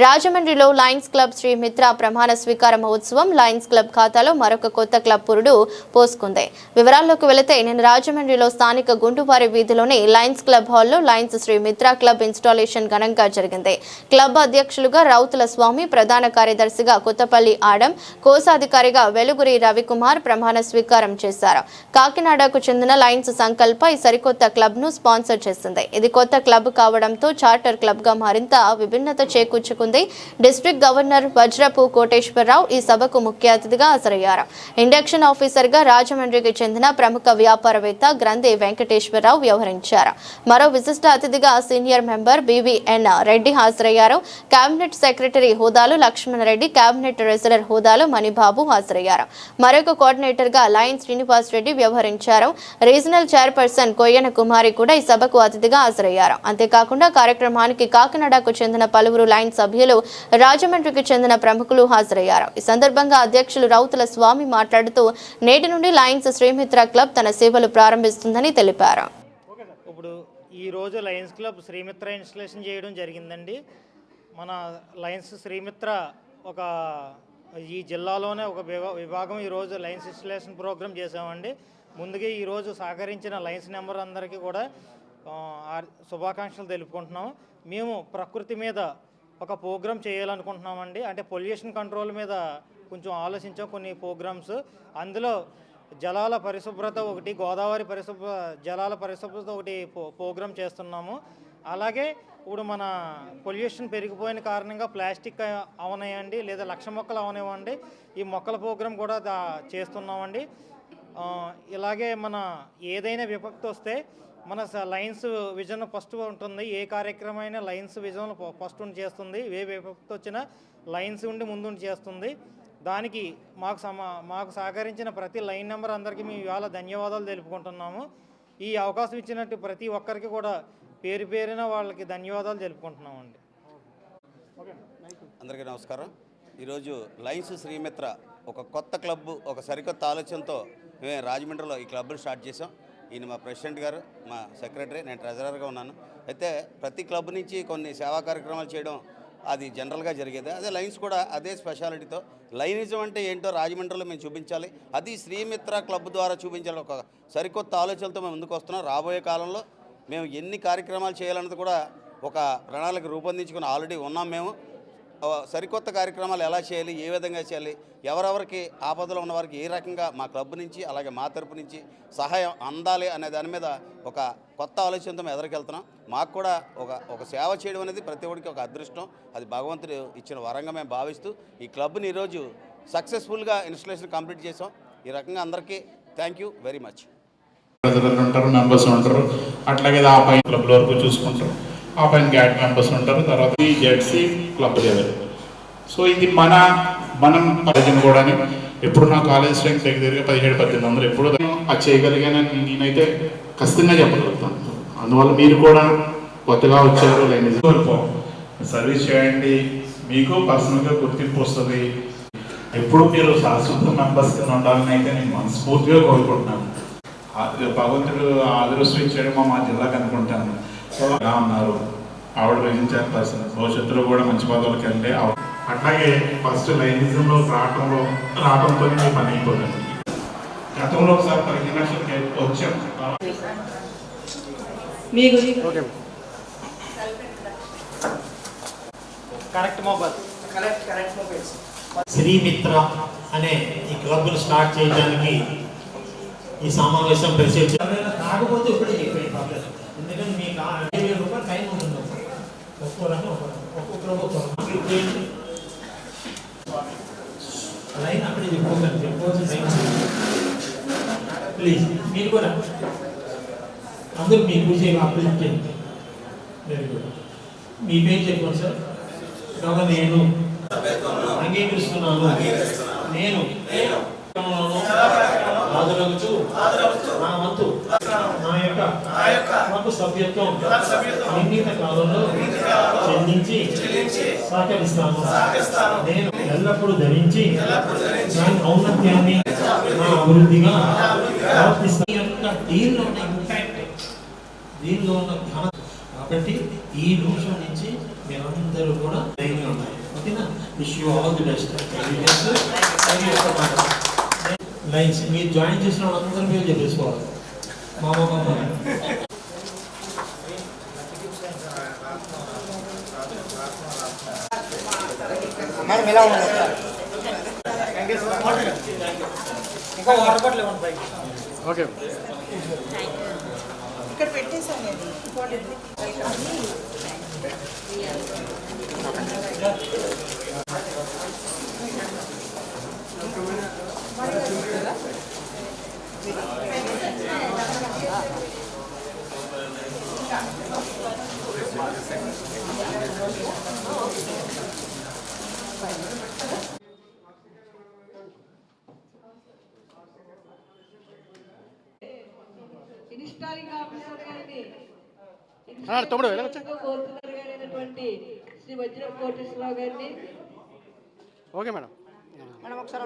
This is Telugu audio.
రాజమండ్రిలో లయన్స్ క్లబ్ శ్రీ మిత్ర ప్రమాణ స్వీకార మహోత్సవం లయన్స్ క్లబ్ ఖాతాలో మరొక కొత్త క్లబ్ పురుడు పోసుకుంది. వివరాల్లోకి వెళితే నేను రాజమండ్రిలో స్థానిక గుంటువారి వీధిలోని లయన్స్ క్లబ్ హాల్లో Lions Sri Mitra Club installation ఘనంగా జరిగింది. క్లబ్ అధ్యక్షులుగా రౌతుల స్వామి ప్రధాన కార్యదర్శిగా కొత్తపల్లి ఆడం కోశాధికారిగా వెలుగురి రవికుమార్ ప్రమాణ స్వీకారం చేశారు. కాకినాడకు చెందిన లయన్స్ సంకల్ప ఈ సరికొత్త క్లబ్ను స్పాన్సర్ చేసింది. ఇది కొత్త క్లబ్ కావడంతో చార్టర్ క్లబ్గా మరింత విభిన్నత చేకూర్చుకుంది డిస్ట్రిక్ట్ గవర్నర్ వజ్రపు కోటేశ్వరరావు ఈ సభకు ముఖ్య అతిథిగా హాజరయ్యారు. ఇండక్షన్ ఆఫీసర్గా రాజమండ్రికి చెందిన ప్రముఖ వ్యాపారవేత్త గ్రంథి వెంకటేశ్వరరావు వ్యవహరించారు. మరో విశిష్ట అతిథిగా సీనియర్ మెంబర్ బీవీఎన్ రెడ్డి హాజరయ్యారు. కేబినెట్ సెక్రటరీ హోదాలో లక్ష్మణ్ రెడ్డి కేబినెట్ ట్రెజరర్ హోదాలో మణిబాబు హాజరయ్యారు. మరొక కోఆర్డినేటర్గా లయన్ శ్రీనివాస్ రెడ్డి వ్యవహరించారు. రీజనల్ చైర్పర్సన్ కొయ్యన కుమారి కూడా ఈ సభకు అతిథిగా హాజరయ్యారు. అంతేకాకుండా కార్యక్రమానికి కాకినాడకు చెందిన పలువురు లైన్ సభ్యులు రాజమండ్రికి చెందిన ప్రముఖులు హాజరయ్యారు. ఈ సందర్భంగా అధ్యక్షులు రౌతుల స్వామి మాట్లాడుతూ నేటి నుండి లయన్స్ శ్రీమిత్ర క్లబ్ తన సేవలు ప్రారంభిస్తుందని తెలిపారు. ఇప్పుడు ఈరోజు లయన్స్ క్లబ్ శ్రీమిత్ర ఇన్స్టలేషన్ చేయడం జరిగిందండి. మన లయన్స్ శ్రీమిత్ర ఒక ఈ జిల్లాలోనే ఒక విభాగం ఈరోజు లయన్స్ ఇన్స్టలేషన్ ప్రోగ్రామ్ చేసామండి ముందుగా ఈరోజు సహకరించిన లయన్స్ నెంబర్ అందరికీ కూడా ఆర్- శుభాకాంక్షలు తెలుపుకుంటున్నాం మేము ప్రకృతి మీద ఒక ప్రోగ్రామ్ చేయాలనుకుంటున్నామండి. అంటే పొల్యూషన్ కంట్రోల్ మీద కొంచెం ఆలోచించాం కొన్ని ప్రోగ్రామ్స్. అందులో జలాల పరిశుభ్రత ఒకటి గోదావరి పరిశుభ్ర జలాల పరిశుభ్రత ఒకటి ప్రోగ్రామ్ చేస్తున్నాము. అలాగే ఇప్పుడు మన పొల్యూషన్ పెరిగిపోయిన కారణంగా ప్లాస్టిక్ అవనాయండి లేదా లక్ష మొక్కలు అవనివ్వండి ఈ మొక్కల ప్రోగ్రాం కూడా చేస్తున్నామండి. ఇలాగే మన ఏదైనా విపత్తు వస్తే మన స- లైన్స్ విజన్ ఫస్ట్ ఉంటుంది. ఏ కార్యక్రమం అయినా లైన్స్ విజన్ ఫస్ట్ ఉండి చేస్తుంది. ఏ విపత్తు వచ్చినా లైన్స్ ఉండి ముందుండి చేస్తుంది. దానికి మాకు సమ మాకు సహకరించిన ప్రతి లైన్ నెంబర్ అందరికీ మేము ఇవాళ ధన్యవాదాలు తెలుపుకుంటున్నాము. ఈ అవకాశం ఇచ్చినట్టు ప్రతి ఒక్కరికి కూడా పేరు పేరున వాళ్ళకి ధన్యవాదాలు తెలుపుకుంటున్నామండి. అందరికీ నమస్కారం. ఈరోజు లయన్స్ శ్రీమిత్ర ఒక కొత్త క్లబ్ ఒక సరికొత్త ఆలోచనతో మేము రాజమండ్రిలో ఈ క్లబ్ను స్టార్ట్ చేసాం ఈయన మా ప్రెసిడెంట్ గారు మా సెక్రటరీ నేను ట్రెజరర్గా ఉన్నాను. అయితే ప్రతి క్లబ్ నుంచి కొన్ని సేవా కార్యక్రమాలు చేయడం అది జనరల్గా జరిగేది. అదే లైన్స్ కూడా అదే స్పెషాలిటీతో. లైనిజం అంటే ఏంటో రాజమండ్రిలో మేము చూపించాలి. అది శ్రీమిత్ర క్లబ్ ద్వారా చూపించాలి. ఒక సరికొత్త ఆలోచనలతో మేము ముందుకు వస్తున్నాం. రాబోయే కాలంలో మేము ఎన్ని కార్యక్రమాలు చేయాలన్నది కూడా ఒక ప్రణాళిక రూపొందించుకుని ఆల్రెడీ ఉన్నాం మేము. సరికొత్త కార్యక్రమాలు ఎలా చేయాలి ఏ విధంగా చేయాలి ఎవరెవరికి ఆపదలో ఉన్న వారికి ఏ రకంగా మా క్లబ్ నుంచి అలాగే మా తరపు నుంచి సహాయం అందాలి అనే దాని మీద ఒక కొత్త ఆలోచనతో మేము ఎదురుకెళ్తున్నాం. మాకు కూడా ఒక ఒక సేవ చేయడం అనేది ప్రతి ఒక్కరికి ఒక అదృష్టం. అది భగవంతుడు ఇచ్చిన వరంగా మేము భావిస్తూ ఈ క్లబ్ని ఈరోజు సక్సెస్ఫుల్గా ఇన్స్టలేషన్ కంప్లీట్ చేసాం ఈ రకంగా అందరికీ థ్యాంక్ యూ వెరీ మచ్. ఉంటారు మెంబర్స్ ఉంటారు. అట్లాగే ఆ పైన క్లబ్ వరకు చూసుకుంటారు. ఆ పైన గ్యాట్ మెంబర్స్ ఉంటారు తర్వాత ఈ జెడ్సీ క్లబ్ లెవెల్ సో ఇది మన మనం పరిచయం కూడా ఎప్పుడు నా కాలేజ్ స్ట్రెంగ్త్ దగ్గరగా పదిహేడు పద్దెనిమిది వందలు ఎప్పుడు అది చేయగలిగానని నేనైతే ఖచ్చితంగా చెప్పగలుగుతాను. అందువల్ల మీరు కూడా కొత్తగా వచ్చారు సర్వీస్ చేయండి. మీకు పర్సనల్గా గుర్తింపు వస్తుంది. ఎప్పుడు మీరు శాశ్వత మెంబర్స్ కింద ఉండాలని అయితే నేను మనస్ఫూర్తిగా కోరుకుంటున్నాను. భగవంతుడు అదృష్టం ఇచ్చాడేమో మా జిల్లాకి అనుకుంటాను. సో ఎలా ఉన్నారు ఆవిడ రచించారు పర్సన్ భవిష్యత్తులో కూడా మంచి పదవులకు వెళ్ళి అట్లాగే ఫస్ట్ లైనిజంలో రావటంలో రావడంతో పని అయిపోతుంది. గతంలో ఒకసారి పదిహేను లక్షలకి వచ్చాం. మీ గురించి correct mobile. Correct correct mobiles Srimitra అనే ఈ క్లబ్ను స్టార్ట్ చేయడానికి ఈ సమావేశం ప్రెసిడెంట్ కాకపోతే ఇప్పుడే చెప్పండి పర్లేదు ఎందుకంటే మీకు ఆ ఐదు వేల రూపాయలు టైం ఉంటుంది ఒక్కోరని ఒక్కొక్కరు ఒక్కొక్కరు లైన్ అక్కడే చెప్పుకోకండి చెప్పుకోవాల్సిన టైం ప్లీజ్ మీరు కూడా. అందరూ మీ పూజ అప్లై చేయండి. వెరీ గుడ్ మీ పేరు చెప్పండి సార్ కాగా నేను అంగీకరిస్తున్నాను. నేను. హాజరవుతూ నా వంతు. నా యొక్క మాకు సభ్యత్వం నిర్ణీత కాలంలో చెల్లించి సహకరిస్తాను. నేను ఎల్లప్పుడూ ధరించి నా ఔన్నత్యాన్ని నా అభివృద్ధిగా ప్రవర్తిస్తాను. ఈ యొక్క దీనిలో ఉన్న ఇంపాక్ట్ దీనిలో ఉన్న ఘన కాబట్టి ఈ నిమిషం నుంచి మీరందరూ కూడా ధైర్యంగా ఉండాలి. ఓకేనా? Wish you all the best. Lines. మీరు జాయిన్ చేసిన వాళ్ళందరి పేరు చెప్పేసుకోవాలి. మామ మామ. మేడం ఇలా ఉంది ఇంకా వాటర్ బాటిల్ ఇవ్వండి పైకి. ఓకే. ఇక్కడ పెట్టేసాను ఇన్స్టాలింగ్ ఆఫీసర్ గారిని తమ్ముడు కోరుతున్నారు గారైనటువంటి శ్రీ వజ్రం కోటేశ్వరరావు గారిని ఓకే మేడం మేడం ఒకసారి.